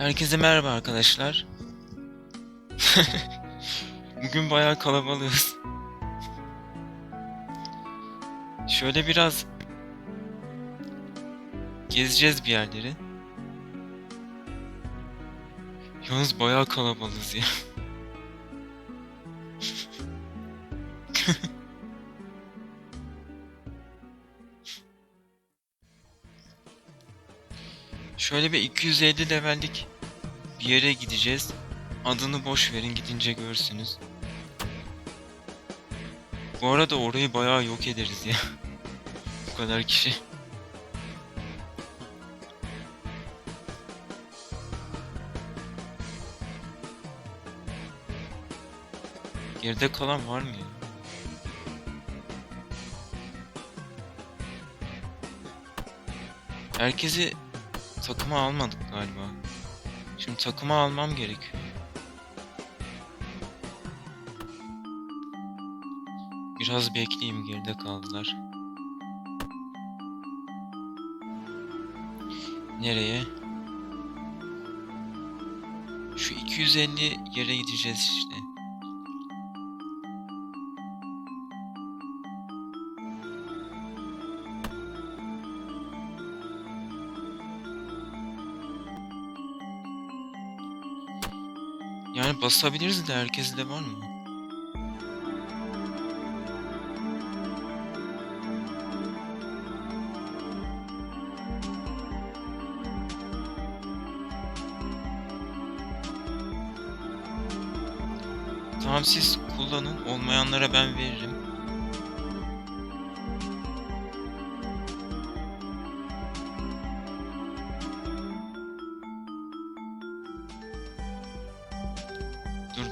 Herkese merhaba arkadaşlar. Bugün bayağı kalabalığız. Şöyle biraz gezeceğiz bir yerleri. Yalnız bayağı kalabalığız ya. Şöyle bir 250 levellik bir yere gideceğiz. Adını boş verin gidince görürsünüz. Bu arada orayı bayağı yok ederiz ya. Bu kadar kişi. Geride kalan var mı ya? Herkesi takıma almadık galiba. Şimdi takıma almam gerekiyor. Biraz bekleyeyim geride kaldılar. Nereye? Şu 250 yere gideceğiz işte. Basabiliriz de herkes de var mı? Tamam siz kullanın. Olmayanlara ben veririm.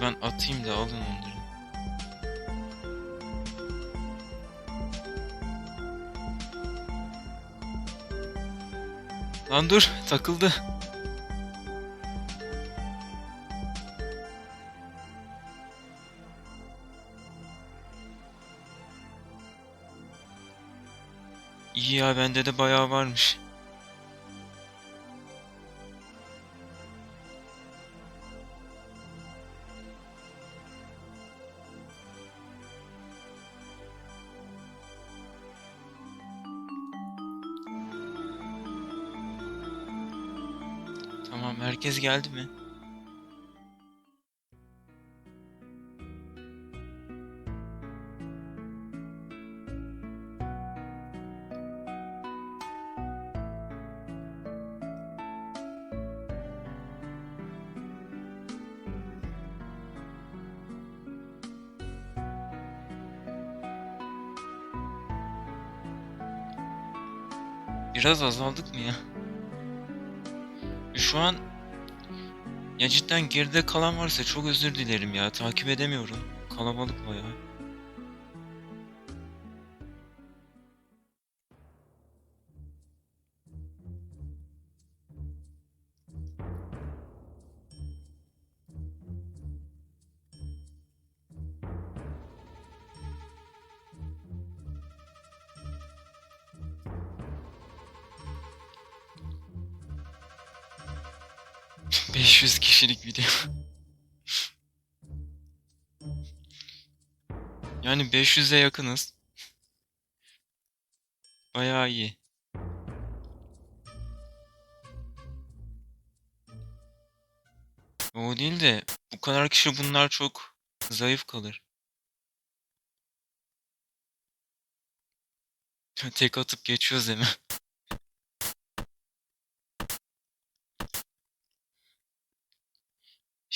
Ben atayım da alın onları. Lan dur takıldı. İyi ya bende de bayağı varmış. Tamam herkes geldi mi? Biraz azaldık mı ya? Şu an ya cidden geride kalan varsa çok özür dilerim ya. Takip edemiyorum. Kalabalık bayağı. ...500 kişilik video. yani 500'e yakınız. Bayağı iyi. O değil de bu kadar kişi bunlar çok zayıf kalır. Tek atıp geçiyoruz hemen.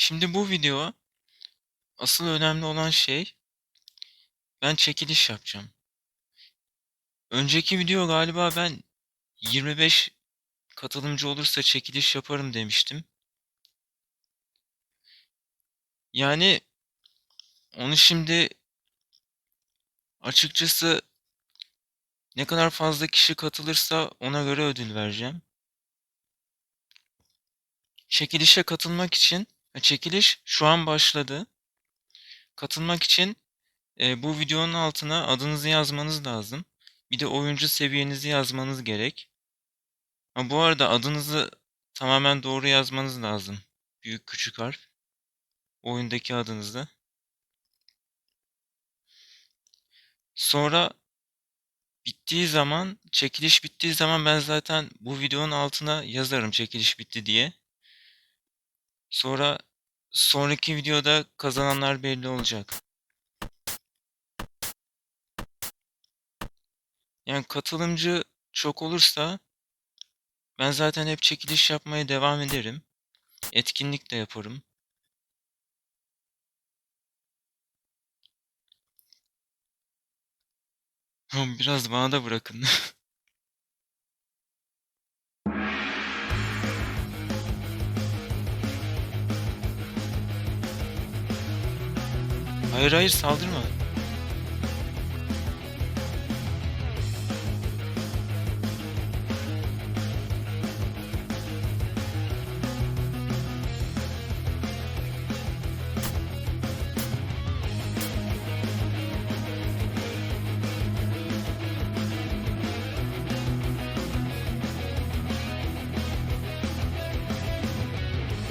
Şimdi bu video asıl önemli olan şey ben çekiliş yapacağım. Önceki video galiba ben 25 katılımcı olursa çekiliş yaparım demiştim. Yani onu şimdi açıkçası ne kadar fazla kişi katılırsa ona göre ödül vereceğim. Çekilişe katılmak için çekiliş şu an başladı. Katılmak için e, bu videonun altına adınızı yazmanız lazım. Bir de oyuncu seviyenizi yazmanız gerek. Ha, bu arada adınızı tamamen doğru yazmanız lazım. Büyük küçük harf. Oyundaki adınızı. Sonra bittiği zaman, çekiliş bittiği zaman ben zaten bu videonun altına yazarım çekiliş bitti diye. Sonra sonraki videoda kazananlar belli olacak. Yani katılımcı çok olursa ben zaten hep çekiliş yapmaya devam ederim. Etkinlik de yaparım. Biraz bana da bırakın. Hayır hayır saldırma.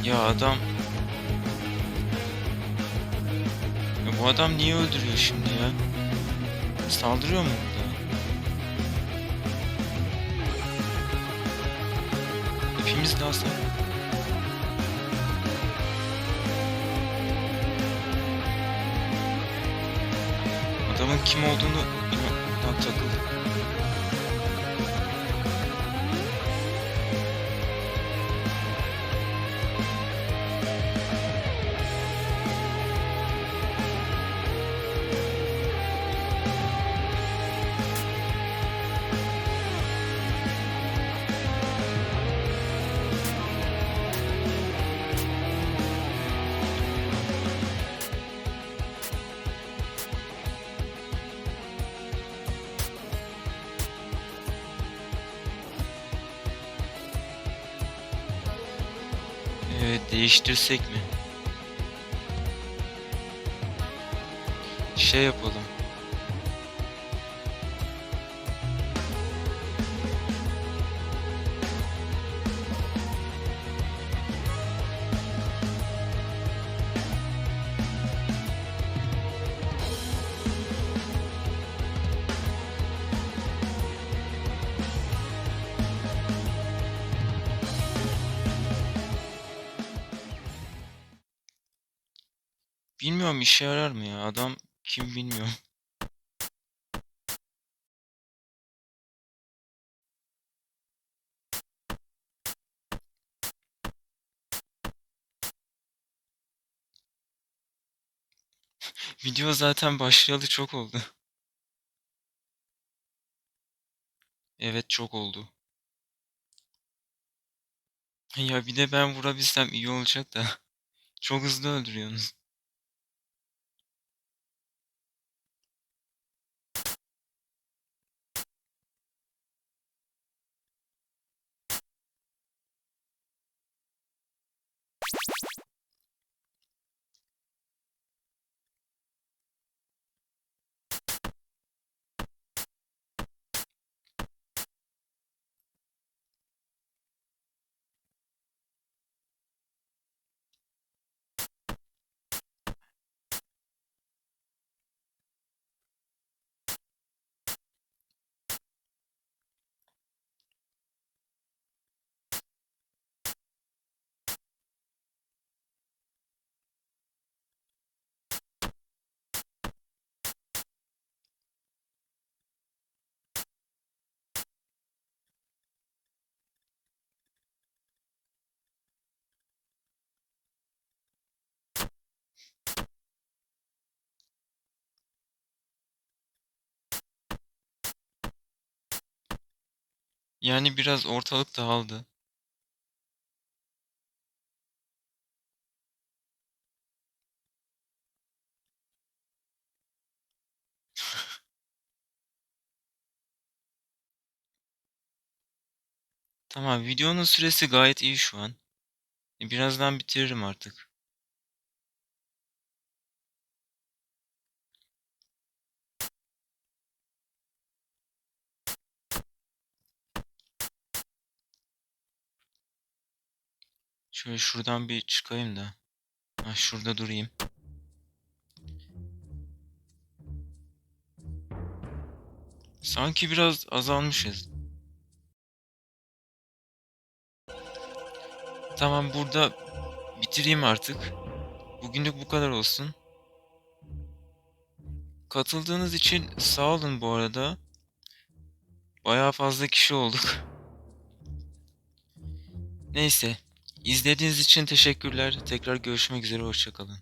Ya adam... bu adam niye öldürüyor şimdi ya? Saldırıyor mu burada? Hasar. Adamın kim olduğunu bilmem. takıldı. Evet, değiştirsek mi? Şey yapalım. Bilmiyorum işe yarar mı ya? Adam kim bilmiyorum. Video zaten başlayalı çok oldu. Evet çok oldu. Ya bir de ben vurabilsem iyi olacak da. Çok hızlı öldürüyorsunuz. Yani biraz ortalık dağıldı. Tamam, videonun süresi gayet iyi şu an. E, Birazdan bitiririm artık. Şöyle şuradan bir çıkayım da. Ha, şurada durayım. Sanki biraz azalmışız. Tamam burada bitireyim artık. Bugünlük bu kadar olsun. Katıldığınız için sağ olun bu arada. Bayağı fazla kişi olduk. Neyse. İzlediğiniz için teşekkürler. Tekrar görüşmek üzere. Hoşçakalın.